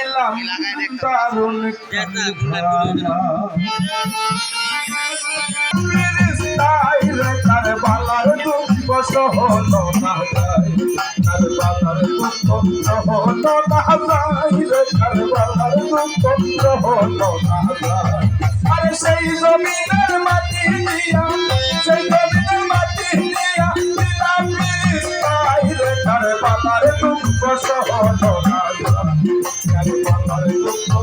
এলাম দারুণ তার বালার দুঃখ সহন না তার বালার দুঃখ সহন না তার বালার দুঃখ সহন না আর সেই জমিনের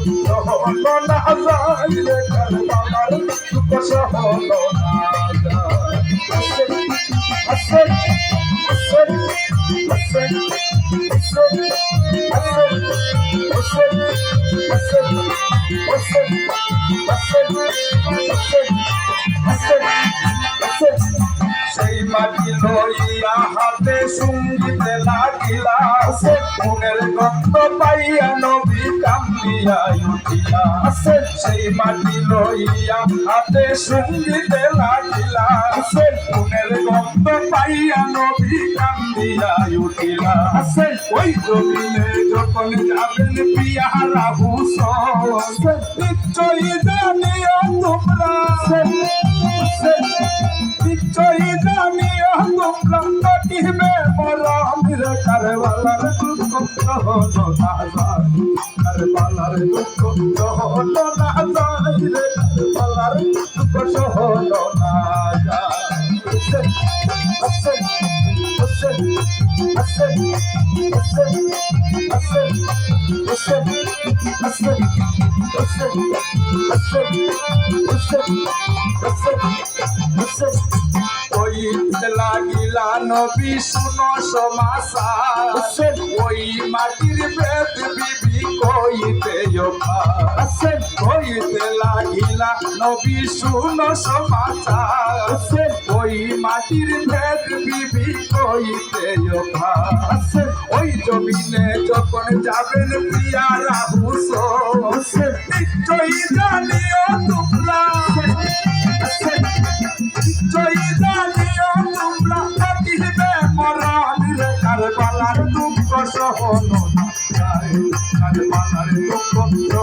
সহল না যায় কারবালার দুঃখ সহল না যায় আসেন আসেন আসেন আসেন আসেন আসেন আসেন আসেন আসেন আসেন আসেন আসেন সেই মাটি লইয়া হাতে সঙ্গীতে লাগিলা। সে মনের গন্ধ পাইয়া নবী কান্দিয়া উঠিলা সে সেই মাটি লইয়া হাতে সঙ্গীতে লাগিলা। সে মনের গন্ধ পাইয়া নবী কান্দিয়া উঠিলা। সে ওই জমিনে যখন যাবেন পিয়ারা হুসন নিশ্চয়ই জানিও তোমরা। তোমরা কটিবে মরমির কারবালার দুঃখ হলো না যায় কারবালার দুঃখ হলো না যায় রে, কারবালার দুঃখ হলো না যায় লাগিলা নবী শুনো সমাসা ওই মাটির বেদ বিবি কইতে আসেন কইতে লাগিলা নবী শুনো সমাচার। ওই মাটির ভেদ বিবি কইতে আসেন ওই জমিনে যখন যাবেন প্রিয়ারা হুসেন নিশ্চয়ই জানিও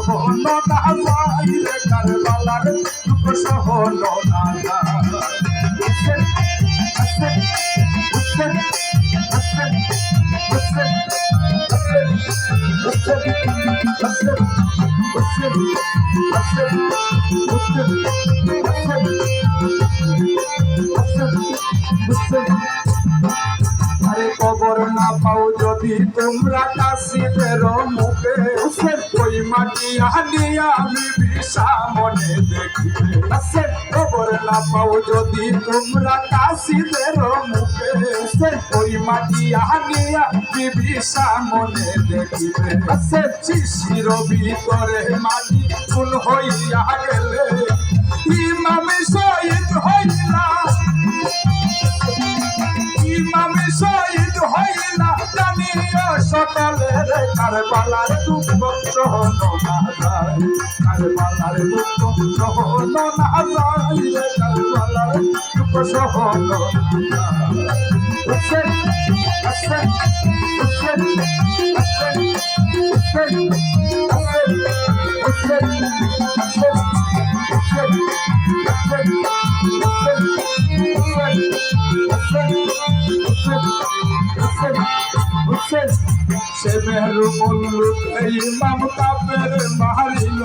সহনতা পাইলে কারবালার দুঃখ সহনতা Thank you. আরে কবর না পাও যদি তোমরা কাশি বেরো মুখে ওই মাটি আনি আমি বিষা মনে দেখিবে কবর না পাও যদি তোমরা কাশি বেরো মুখে ওই মাটি আনি আমি বিষা মনে দেখিবে শিশির ভিতরে মাটি চুল হইয়া গেলে। জানিও সকালে রে কারবালার দুঃখ সহন না যায়। কারবালার দুঃখ সহন না যায়। রে কারবালার দুঃখ সহন না যায়। আসেন আসেন আসেন আসেন আসেন আসেন আসেন আসেন আসেন সে মেহরু বললু এই মামতা পের মারিল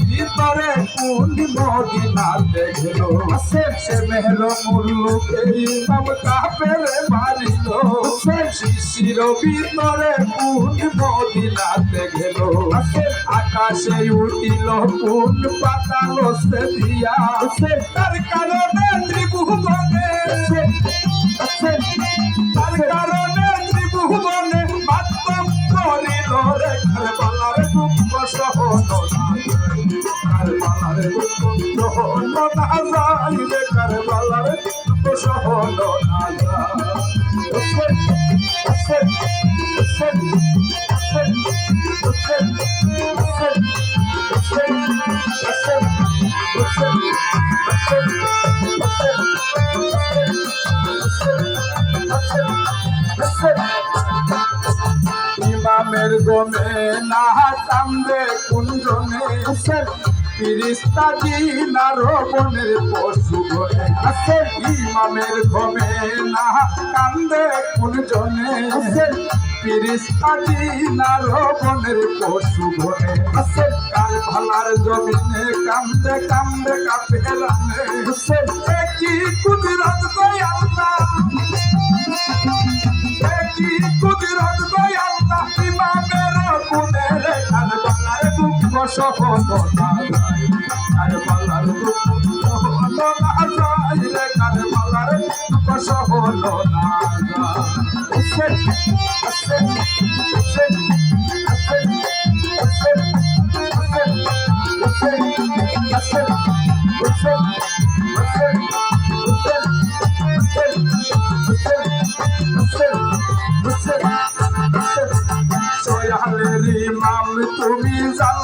ভিতরে কোন মদিনা দেখল সে সে মেহরু বললু এই মামতা পের মারিল শিশির ভিতরে কোন মদিনা দেখল আকাশে উঠিল কোন পাতাল সে দিয়া তার কারণে ত্রিভুবনে। তার কারণে করে কারবালার দুঃখ সহন কারবালার দুঃখ সহন না যাইলে কারবালার দুঃখ সহন না Thank you. কদমে নাহাতামবে কুঞ্জনে আসর ফিরিস্তা দিলা রবনের পশু ঘরে আসর ইমামের ঘমে নাহা কান্দে, কুঞ্জনে আসর ফিরিস্তা দিলা রবনের পশু ঘরে আসর কার ভালার জমিনে কান্দে কান্দে কাপেলানে আসর কি কুদরত দয়াল না। কি কুদরত দয়াল না কুনেলে তার বাংলার দুঃখ সহতা নাই তার বাংলার দুঃখ সহতা নাইলে তার বাংলার দুঃখ সহতা নাই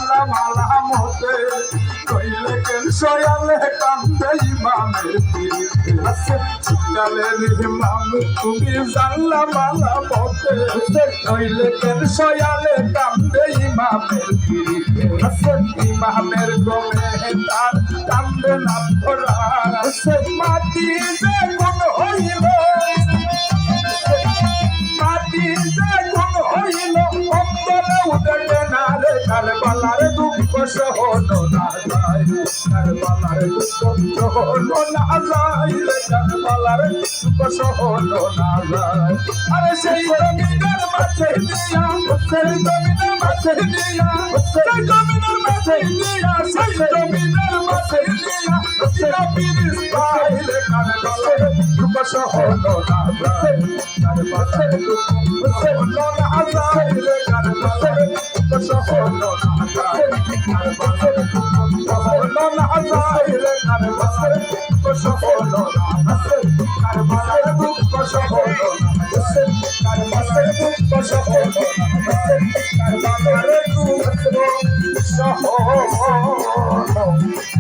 জানলা মালা মতে কইলে কেন সয়ালে কান্দে ইমামের পিড়িতে সয়ালের ইমাম তুমি জানলা মালা মতে কইলে কেন সয়ালে গমে তার কান্দে না ধরা মাটি যে কারবালার দুঃখ সহন না যায় কারবালার দুঃখ সহন না যায় রে কারবালার দুঃখ সহন না যায় আরে সেই জমিদার মাঝে দিয়া সেই জমিদার মাঝে দিয়া সেই জমিদার মাঝে দিয়া সেই জমিদার মাঝে দিয়া দিয়া পিরিস পাইলে কারবালার দুঃখ সহন না যায় কারবালার দুঃখ সহন না যায় রে কারবালার দুঃখ সহন Oh, oh, oh, oh.